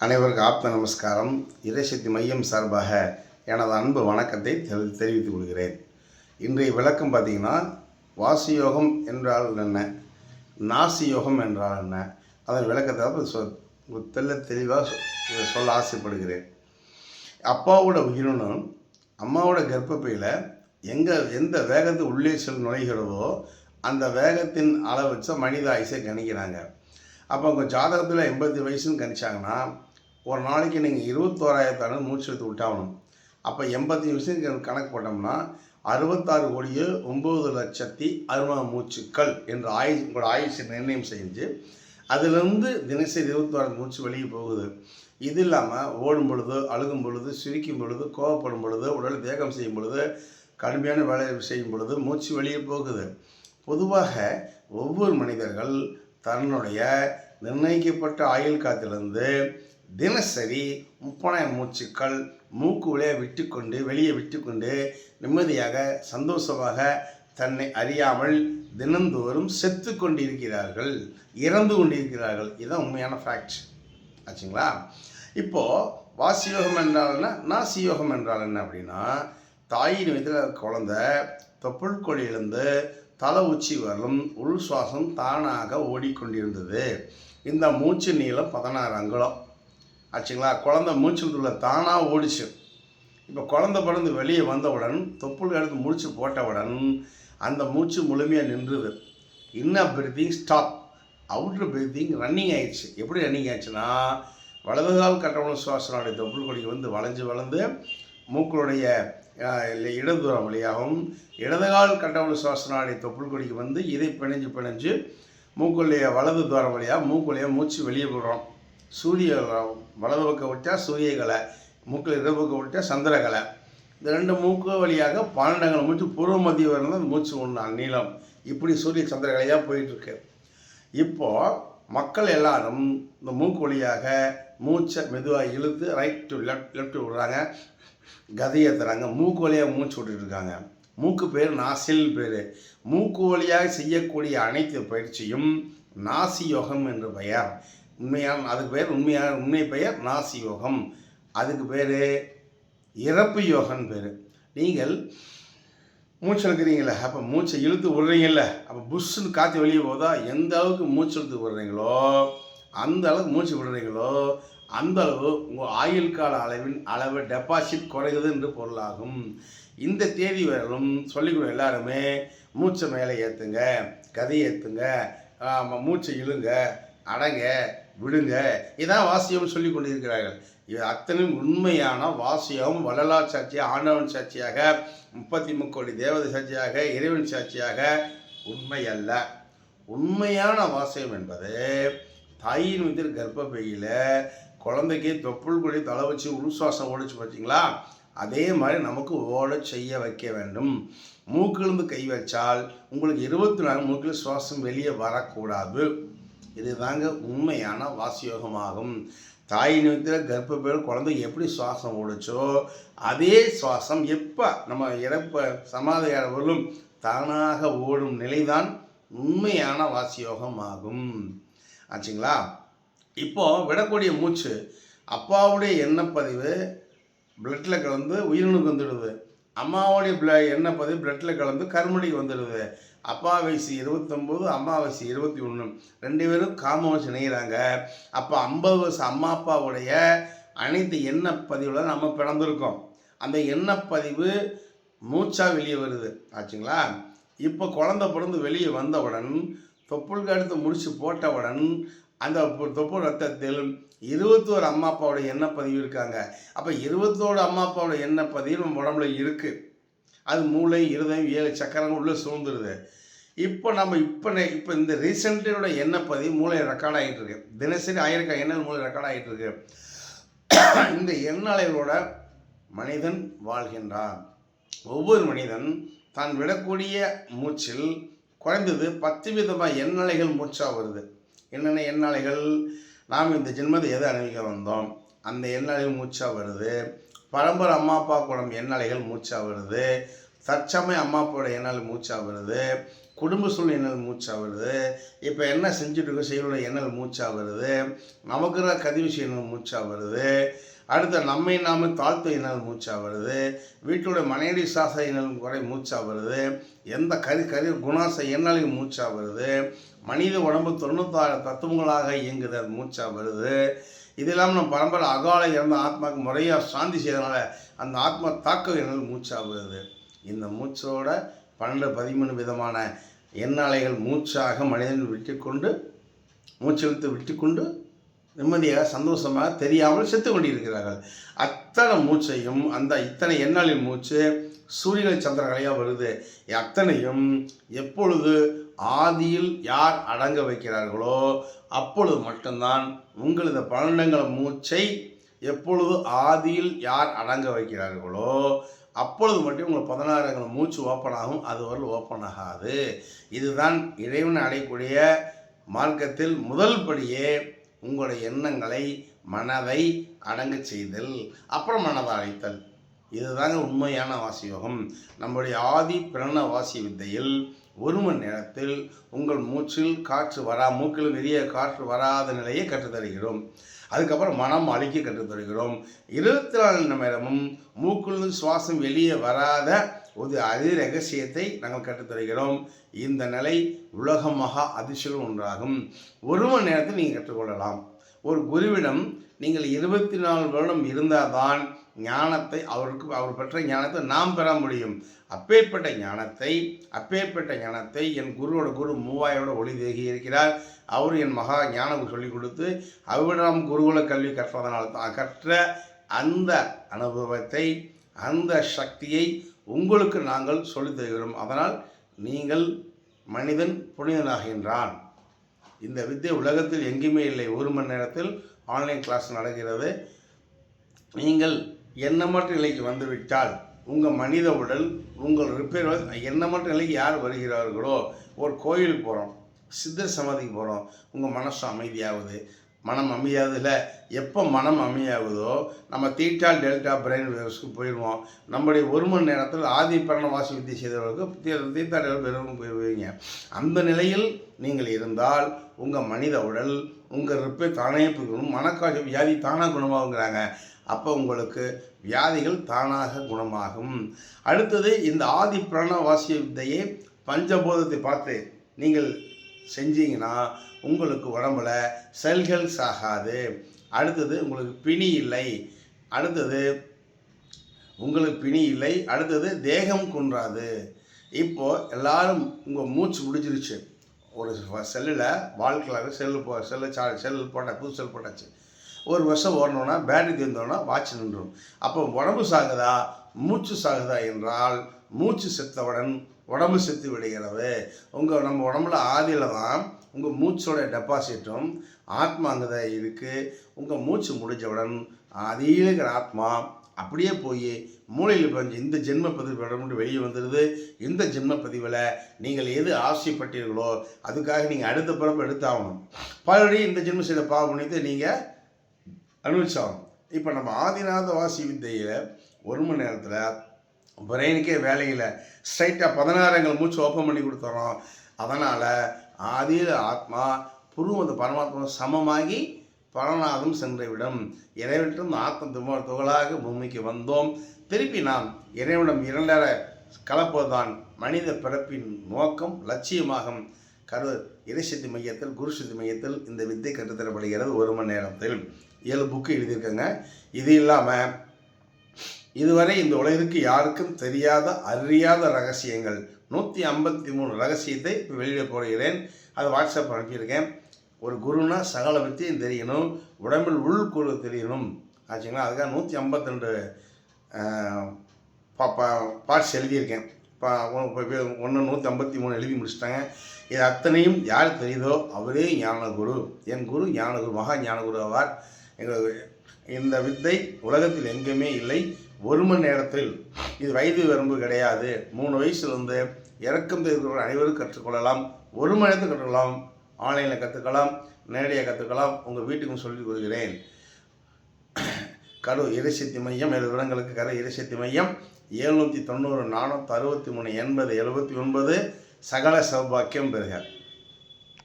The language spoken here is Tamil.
அனைவருக்கும் ஆப்த நமஸ்காரம். இறைசக்தி மையம் சார்பாக எனது அன்பு வணக்கத்தை தெரி தெரிவித்துக் கொள்கிறேன். இன்றைய விளக்கம் பார்த்தீங்கன்னா வாசியோகம் என்றால் என்ன? நாசி யோகம் என்றால் என்ன? அதன் விளக்கத்தை சொ தெல்ல தெளிவாக சொல்ல ஆசைப்படுகிறேன். அப்பாவோட உயிரினும் அம்மாவோட கர்ப்பப்பையில் எங்கே எந்த வேகத்து உள்ளே செல் நுழைகிறதோ அந்த வேகத்தின் அளவு வச்சா மனித ஆயுசை கணிக்கிறாங்க. அப்போ உங்கள் ஜாதகத்தில் எண்பது வயசுன்னு கணிச்சாங்கன்னா ஒரு நாளைக்கு நீங்கள் இருபத்தோராயிரத்தாண்டு மூச்சு எடுத்து விட்டாகணும். அப்போ எண்பத்தி வயசு கணக்கு போட்டோம்னா அறுபத்தாறு கோடியே ஒம்பது லட்சத்தி அறுபது மூச்சுக்கள் என்ற ஆயுஷ் உங்களோட ஆயுஷை நிர்ணயம் செஞ்சு அதிலிருந்து தினசரி இருபத்தோராயிரம் மூச்சு வெளியே போகுது. இது இல்லாமல் ஓடும் பொழுது அழுகும் பொழுது சிரிக்கும் பொழுது கோவப்படும் பொழுது உடல் வேகம் செய்யும் பொழுது கடுமையான வேலை செய்யும் பொழுது மூச்சு வெளியே போகுது. பொதுவாக ஒவ்வொரு மனிதர்கள் தன்னுடைய நிர்ணயிக்கப்பட்ட ஆயுள் காத்திலிருந்து தினசரி முப்பதாயிரம் மூச்சுக்கள் மூக்கு வழியாக விட்டுக்கொண்டு வெளியே விட்டுக்கொண்டு நிம்மதியாக சந்தோஷமாக தன்னை அறியாமல் தினந்தோறும் செத்து கொண்டிருக்கிறார்கள் இறந்து கொண்டிருக்கிறார்கள். இதுதான் உண்மையான ஃபேக்ட் ஆச்சுங்களா? இப்போது வாசியோகம் என்றால் என்ன? நாசியோகம் என்றால் என்ன அப்படின்னா தாயின் வயதில் குழந்த தொப்புள் கொடியிலிருந்து தலை உச்சி வரலும் உள் சுவாசம் தானாக ஓடிக்கொண்டிருந்தது. இந்த மூச்சு நீளம் பதினாறு அங்குலம். ஆச்சுங்களா? குழந்த மூச்சுக்குள்ள தானாக ஓடிச்சு. இப்போ குழந்த பிறந்து வெளியே வந்தவுடன் தொப்புள் எடுத்து முடிச்சு போட்டவுடன் அந்த மூச்சு முழுமையாக நின்றுது. Inner breathing stop outer breathing running ஆயிடுச்சு. எப்படி ரன்னிங் ஆயிடுச்சுன்னா வலதுகால் கட்டவண சுவாசனுடைய தொப்புள் கொடி வந்து வளைஞ்சு வளர்ந்து மூக்களுடைய இடதுபுறம் வழியாகவும் இடதுகால் கட்டவண சுவாசனாடி தொப்புள் கொடிக்கு வந்து இதை பிணைஞ்சு பிணைஞ்சு மூக்குள்ளைய வலது துவாரம் வழியாக மூக்குள்ளைய மூச்சு வெளியே விடுறோம் சூரிய வலது பக்கம் விட்டால் சூரியகலை மூக்கில் இடது பக்கம் விட்டால் சந்திரகலை இந்த ரெண்டு மூக்கு வழியாக பன்னெண்டங்கள் மூச்சு பூர்வ மத்திய வரணும் அந்த மூச்சு ஒன்று நீளம். இப்படி சூரிய சந்திரகலையாக போயிட்டுருக்கு. இப்போது மக்கள் எல்லாரும் இந்த மூக்கு வழியாக மூச்சை மெதுவாக இழுத்து ரைட் டு லெஃப்ட் லெஃப்ட் விடுறாங்க. கதையேற்றுறாங்க மூக்கு வழியாக மூச்சு விட்டுட்டு இருக்காங்க மூக்கு பேர் நாசில் பேர். மூக்கு வழியாக செய்யக்கூடிய அனைத்து பயிற்சியும் நாசி யோகம் என்று பெயர். உண்மையான அதுக்கு பேர் உண்மையான உண்மை பெயர் நாசி யோகம் அதுக்கு பேர் இறப்பு யோகம்னு பேர். நீங்கள் மூச்சு இழுக்கிறீங்களே அப்போ மூச்சை இழுத்து விடுறீங்கல்ல அப்போ புஷ்ஷுன்னு காற்று வெளியே போதா எந்த அளவுக்கு மூச்சு இழுத்து விடுறீங்களோ அந்த அளவுக்கு மூச்சு விடுறீங்களோ அந்த அளவு உங்கள் ஆயுள் கால அளவின் அளவு டெபாசிட் குறையுது என்று பொருளாகும். இந்த தேதி வரலும் சொல்லிக்கொடு எல்லாருமே மூச்சை மேலே ஏற்றுங்க கதை ஏற்றுங்க மூச்சை இழுங்க அடங்க விடுங்க இதான் வாசியம் சொல்லி கொண்டிருக்கிறார்கள். இது அத்தனையும் உண்மையான வாசியம் வள்ளலார் சாட்சியாக ஆண்டவன் சாட்சியாக முப்பத்தி முக்கோடி தேவதை சாட்சியாக இறைவன் சாட்சியாக உண்மை அல்ல உண்மையான வாசியம் என்பது தாயின் மீது கர்ப்பப்பையில் குழந்தைக்கு தொப்புள் கொடி தலை வச்சு உள்சுவாசம் ஓடிச்சு பார்த்தீங்களா அதே மாதிரி நமக்கு ஓட செய்ய வைக்க வேண்டும். மூக்கிலிருந்து கை வச்சால் உங்களுக்கு இருபத்தி நாலு மூக்கில் சுவாசம் வெளியே வரக்கூடாது. இதுதாங்க உண்மையான வாசியோகமாகும். தாய் நிமித்தில் கர்ப்பப்பேர் குழந்தை எப்படி சுவாசம் ஓடிச்சோ அதே சுவாசம் எப்போ நம்ம இறப்ப சமாதியாரவர்களும் தானாக ஓடும் நிலைதான் உண்மையான வாசியோகம் ஆகும் ஆச்சுங்களா? இப்போ விடக்கூடிய மூச்சு அப்பாவுடைய எண்ணப்பதிவு பிளட்டில் கலந்து உயிரினுக்கு வந்துடுது. அம்மாவுடைய பிள எண்ணப்பதிவு பிளட்டில் கலந்து கருமுடிக்கு வந்துடுது. அப்பா வயசு இருபத்தொம்போது அம்மா வயசு இருபத்தி ஒன்று ரெண்டு பேரும் காம வயசு இணைகிறாங்க அப்போ ஐம்பது வருஷம் அம்மா அப்பாவுடைய அனைத்து எண்ணப்பதிவில் நம்ம பிறந்திருக்கோம். அந்த எண்ணப்பதிவு மூச்சாக வெளியே வருது. ஆச்சுங்களா? இப்போ குழந்தை பிறந்து வெளியே வந்தவுடன் தொப்புள் அடுத்து முடிச்சு போட்டவுடன் அந்த தொப்பு ரத்தத்திலும் இருபத்தோரு அம்மா அப்பாவோட எண்ணப்பதிவு இருக்காங்க. அப்போ இருபத்தோரு அம்மா அப்பாவோட எண்ணப்பதிவு நம்ம உடம்புல இருக்குது அது மூளை இருதயம் ஏழு சக்கரங்கள் உள்ளே சூழ்ந்துருது. இப்போ நம்ம இப்போ இப்போ இந்த ரீசெண்டோட எண்ணப்பதிவு மூளை ரெக்கார்ட் ஆகிட்டு இருக்கு. தினசரி ஆயிரக்கா எண்ணல் மூளை ரெக்கார்ட் ஆகிட்டு இருக்கு. இந்த எண்ணலைகளோட மனிதன் வாழ்கின்றான். ஒவ்வொரு மனிதன் தான் விடக்கூடிய மூச்சில் குறைந்தது பத்து விதமாக எண்ணலைகள் மூச்சாக வருது. என்னென்ன எண்ணலைகள் நாம் இந்த ஜென்மத்தை எதை அனுபவிக்க வந்தோம்? அந்த எண்ணலைகள் மூச்சா வருது. பரம்பரை அம்மா அப்பா குடம் எண்ணாலைகள் மூச்சா வருது. தற்சமய அம்மா அப்பாவோட எண்ணல் மூச்சா வருது. குடும்ப சூழல் எண்ணல் மூச்சா வருது. இப்போ என்ன செஞ்சுட்டு இருக்கோம்? செய்யறோட எண்ணல் மூச்சா வருது. நமக்குற கதிவு எண்ணல் மூச்சா வருது. அடுத்த நம்மை நாம தாழ்த்து எண்ணல் மூச்சா வருது. வீட்டோட மனைவி சாச எண்ணல் குறை மூச்சா வருது. எந்த கரு கரு குணாச எண்ணலையும் மூச்சா வருது. மனித உடம்பு தொண்ணூத்தாறு தத்துவங்களாக இயங்குது அது மூச்சா வருது. இது இல்லாமல் நம்ம பரம்பரை அகால இறந்த ஆத்மாவுக்கு முறையாக சாந்தி செய்யறதுனால அந்த ஆத்மா தாக்க எண்ணல் மூச்சா வருது. இந்த மூச்சோட பன்னெண்டு பதிமூணு விதமான எண்ணாலைகள் மூச்சாக மனிதன் விட்டுக்கொண்டு மூச்சு விட்டு விட்டுக்கொண்டு நிம்மதியாக சந்தோஷமாக தெரியாமல் செத்து கொண்டிருக்கிறார்கள் அத்தனை மூச்சையும் அந்த இத்தனை எண்ணாளின் மூச்சு சூரியனை சந்திரகலையாக வருது. அத்தனையும் எப்பொழுது ஆதியில் யார் அடங்க வைக்கிறார்களோ அப்பொழுது மட்டும்தான் உங்களது பன்னெண்டுங்கள மூச்சை எப்பொழுது ஆதியில் யார் அடங்க வைக்கிறார்களோ அப்பொழுது மட்டும் உங்களுக்கு பதினாறுங்கிற மூச்சு ஓப்பன் ஆகும். அதுவரை ஓப்பன் ஆகாது. இதுதான் இறைவனை அடையக்கூடிய மார்க்கத்தில் முதல் படியே உங்களுடைய எண்ணங்களை மனதை அடங்க செய்தல் அப்புறம் மனதை அழைத்தல். இதுதாங்க உண்மையான வாசியோகம். நம்முடைய ஆதி பிரண வாசி வித்தையில் ஒரு மணி நேரத்தில் உங்கள் மூச்சில் காற்று வரா மூக்கில் நிறைய காற்று வராத நிலையை கற்றுத்தருகிறோம். அதுக்கப்புறம் மனம் அழிக்க கற்றுத்தருகிறோம். இருபத்தி நாலு நேரமும் மூக்கிலிருந்து சுவாசம் வெளியே வராத ஒரு அதி ரகசியத்தை நாங்கள் கற்றுத்தருகிறோம் இந்த நிலை உலக மகா அதிசயம் ஒன்றாகும். ஒரு மணி நேரத்தில் நீங்கள் கற்றுக்கொள்ளலாம். ஒரு குருவிடம் நீங்கள் இருபத்தி நாலு வருடம் இருந்தால் தான் ஞானத்தை அவருக்கு அவர் பெற்ற ஞானத்தை நாம் பெற முடியும். அப்பேற்பட்ட ஞானத்தை அப்பேற்பட்ட ஞானத்தை என் குருவோட குரு மூவாயோட ஒளி தேகி இருக்கிறார். அவர் என் மகா ஞானம் சொல்லிக் கொடுத்து அவரிடம் குருகுல கல்வி கற்றதனால் தான் கற்ற அந்த அனுபவத்தை அந்த சக்தியை உங்களுக்கு நாங்கள் சொல்லித் தருகிறோம். அதனால் நீங்கள் மனிதன் புனிதனாகின்றான். இந்த வித்தியை உலகத்தில் எங்கேயுமே இல்லை. ஒரு மணி நேரத்தில் ஆன்லைன் கிளாஸ் நடக்கிறது. நீங்கள் எண்ணமற்ற நிலைக்கு வந்துவிட்டால் உங்கள் மனித உடல் உங்கள் ரிப்பேர் எண்ணமற்ற நிலைக்கு யார் வருகிறார்களோ ஒரு கோயிலுக்கு போகிறோம் சித்த சமாதிக்கு போகிறோம் உங்கள் மனசு அமைதியாகுது. மனம் அமையாதுல. எப்போ மனம் அமையாகுதோ நம்ம தீட்டா டெல்டா பிரெயின் வேவ்ஸ்க்கு போயிடுவோம். நம்முடைய ஒரு மணி நேரத்தில் ஆதி பிரணவாசி வித்தியை செய்தவர்களுக்கு தீட்டா டெல்டா போயிடுவீங்க அந்த நிலையில் நீங்கள் இருந்தால் உங்கள் மனித உடல் உங்கள் ரிப்பே தானே போய்க்கணும் மனக்காட்சி வியாதி தானாக குணமாகுங்கிறாங்க. அப்போ உங்களுக்கு வியாதிகள் தானாக குணமாகும். அடுத்தது இந்த ஆதி பிரணவாசிய வித்தையை பஞ்சபோதத்தை பார்த்து நீங்கள் செஞ்சீங்கன்னா உங்களுக்கு உடம்புல செல்கள் சாகாது. அடுத்தது உங்களுக்கு பிணி இல்லை. அடுத்தது உங்களுக்கு பிணி இல்லை. அடுத்தது தேகம் குன்றாது. இப்போது எல்லாரும் உங்கள் மூச்சு முடிஞ்சிருச்சு. ஒரு செல்லில் வாழ்க்கையில் செல்லு போ செல்லு சா செல்லு போட்டால் புது செல் போட்டாச்சு. ஒரு வருஷம் ஓடணுன்னா பேட்டரி தீர்ந்தோன்னா வாட்ச் நின்றும். அப்போ உடம்பு சாகுதா? மூச்சு சாகுதா என்றால் மூச்சு செத்தவுடன் உடம்பு செத்து விடுகிறது. உங்கள் நம்ம உடம்புல ஆதியில் தான் உங்கள் மூச்சோட டெபாசிட்டும் ஆத்மா அங்கே தான் இருக்குது உங்கள் மூச்சு முடிஞ்சவுடன் அதில் இருக்கிற ஆத்மா அப்படியே போய் மூளையில் பதிஞ்சு இந்த ஜென்ம பதிவு வெளியே வந்துடுது இந்த ஜென்ம பதிவில் நீங்கள் எது ஆசைப்பட்டீர்களோ அதுக்காக நீங்கள் அடுத்த பிறப்பு எடுத்தாகணும். பலபடி இந்த ஜென்ம செய்த பாவம் பண்ணிட்டு நீங்கள் அனுபவிச்சாகணும். இப்போ நம்ம ஆதிநாத வாசி வித்தையில் ஒரு மணி நேரத்தில் பிரெயினுக்கே வேலையில் ஸ்ட்ரைட்டாக பதினாறுங்கள் மூச்சு ஓப்பன் பண்ணி கொடுத்துறோம் அதனால் ஆதியில் ஆத்மா புருவம் அந்த பரமாத்மா சமமாகி பரநாதம் சென்றுவிடும். இறைவனிடம் ஆத்ம தும துகளாக பூமிக்கு வந்தோம். திருப்பி நாம் இறைவனிடம் இரண்டர கலப்பதுதான் மனித பிறப்பின் நோக்கம் லட்சியமாகும். கரு இறைசக்தி மையத்தில் குருசக்தி மையத்தில் இந்த வித்தை கற்றுத்தரப்படுகிறது ஒரு மணி நேரத்தில். ஏழு புக்கு எழுதியிருக்கேங்க. இது இல்லாமல் இதுவரை இந்த உலகிற்கு யாருக்கும் தெரியாத அறியாத ரகசியங்கள். நூற்றி ஐம்பத்தி மூணு ரகசியத்தை இப்போ வெளியிட போகிறேன். அதை வாட்ஸ்அப் அனுப்பியிருக்கேன். ஒரு குருனா சகல பற்றியும் தெரியணும். உடம்பில் உள்குழு தெரியணும். ஆச்சுங்களா? அதுக்காக நூற்றி ஐம்பத்தி ரெண்டு பார்ட்ஸ் எழுதியிருக்கேன். ஒன்று நூற்றி ஐம்பத்தி மூணு எழுதி முடிச்சிட்டாங்க. இது அத்தனையும் யார் தெரியுதோ அவரே ஞானகுரு. என் குரு ஞானகுரு மகா ஞானகுரு ஆவார். எங்கள் இந்த வித்தை உலகத்தில் எங்குமே இல்லை. ஒரு மணி நேரத்தில் இது வயது வரம்பு கிடையாது. மூணு வயசுலேருந்து இறக்கம் தெரிவிக்கிற அனைவரும் கற்றுக்கொள்ளலாம். ஒரு மணி நேரத்தில் கற்றுக்கலாம். ஆன்லைனில் கற்றுக்கலாம். நேரடியாக கற்றுக்கலாம். உங்கள் வீட்டுக்கும் சொல்லிக் கொடுக்கிறேன் கரு இறைசக்தி மையம் ஏழு விவரங்களுக்கு கரு இறைசக்தி மையம் எழுநூற்றி தொண்ணூறு நானூற்றி அறுபத்தி மூணு எண்பது எழுபத்தி ஒன்பது சகல சௌபாக்கியம் பெறுக.